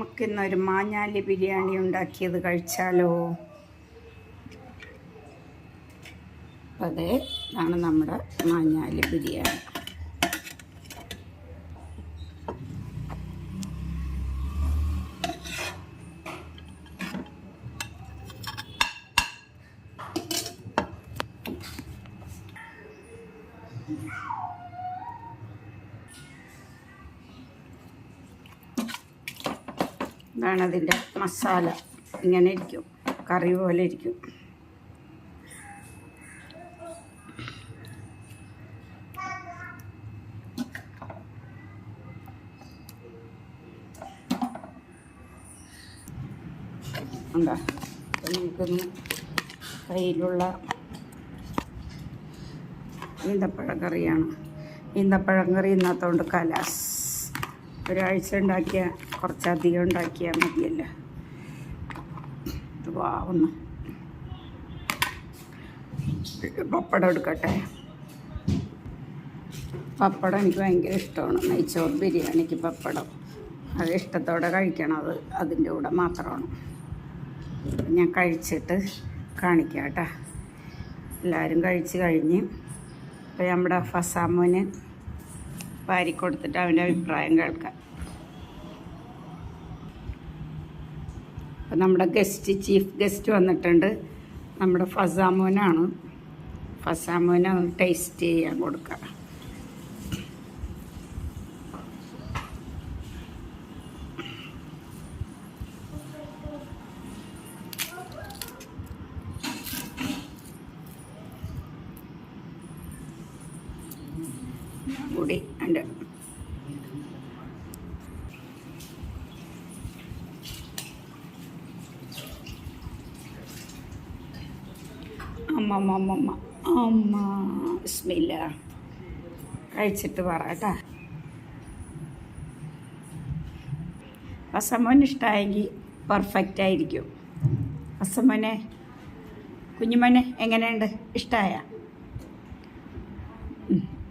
നമുക്കിന്നൊരു മാഞ്ഞാലി ബിരിയാണി ഉണ്ടാക്കിയത് കഴിച്ചാലോ? അപ്പം അതെ ഇതാണ് നമ്മുടെ മാഞ്ഞാലി ബിരിയാണി. ഇതാണ് അതിന്റെ മസാല. ഇങ്ങനെ ഇരിക്കും. കറി പോലെ ഇരിക്കും. കയ്യിലുള്ള ഈന്തപ്പഴം കറിയാണ്. ഈന്തപ്പഴം കറി ഇന്നത്തോണ്ട് കലാസ്. ഒരാഴ്ച ഉണ്ടാക്കിയ കുറച്ചധികം ഉണ്ടാക്കിയാൽ മതിയല്ലോ. ഇത് വാവുന്നു പപ്പടം എടുക്കട്ടെ. പപ്പടം എനിക്ക് ഭയങ്കര ഇഷ്ടമാണ്. നെയ്ച്ചോറ് ബിരിയാണിക്ക് പപ്പടം. അത് ഇഷ്ടത്തോടെ കഴിക്കണത് അതിന്റെ കൂടെ മാത്രമാണ്. ഞാൻ കഴിച്ചിട്ട് കാണിക്കാം കേട്ടോ. എല്ലാവരും കഴിച്ച് കഴിഞ്ഞ്. ഇപ്പോൾ നമ്മുടെ ഫസാമോന് വാരി കൊടുത്തിട്ട് അവന്റെ അഭിപ്രായം കേൾക്കാം. അപ്പം നമ്മുടെ ഗസ്റ്റ് ചീഫ് ഗസ്റ്റ് വന്നിട്ടുണ്ട്. നമ്മുടെ ഫസാമോനാണ്. ഫസാമോനെ ടേസ്റ്റ് ചെയ്യാൻ കൊടുക്കാം കൂടി ഉണ്ട്. അമ്മ അമ്മ അമ്മ അമ്മ കഴിച്ചിട്ട് പറ കേട്ടാ. അസമോന് ഇഷ്ടമായെങ്കിൽ പെർഫെക്റ്റ് ആയിരിക്കും. അസമോനെ കുഞ്ഞുമോനെ എങ്ങനെയുണ്ട്? ഇഷ്ടമായ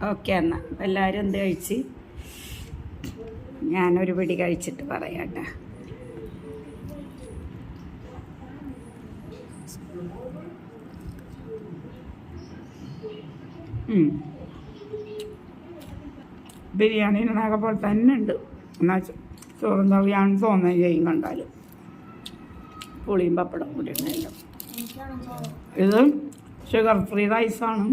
ഓക്കെ എന്നാൽ അപ്പം എല്ലാവരും എന്ത് കഴിച്ച്? ഞാനൊരു പിടി കഴിച്ചിട്ട് പറയാം കേട്ടോ ബിരിയാണി ഉണ്ടാക പോലെ തന്നെ ഉണ്ട്. എന്നാൽ ചോറും കറിയാണ് തോന്നുന്നത് ചെയ്യും കണ്ടാലും. പുളിയും പപ്പടം കൂടി ഉണ്ടല്ലോ. ഇത് ഷുഗർ ഫ്രീ റൈസാണ്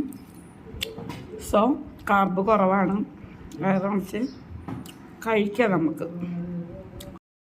സോ കാർബ് കുറവാണ്. അതുകൊണ്ട് കഴിക്കാം നമുക്ക്.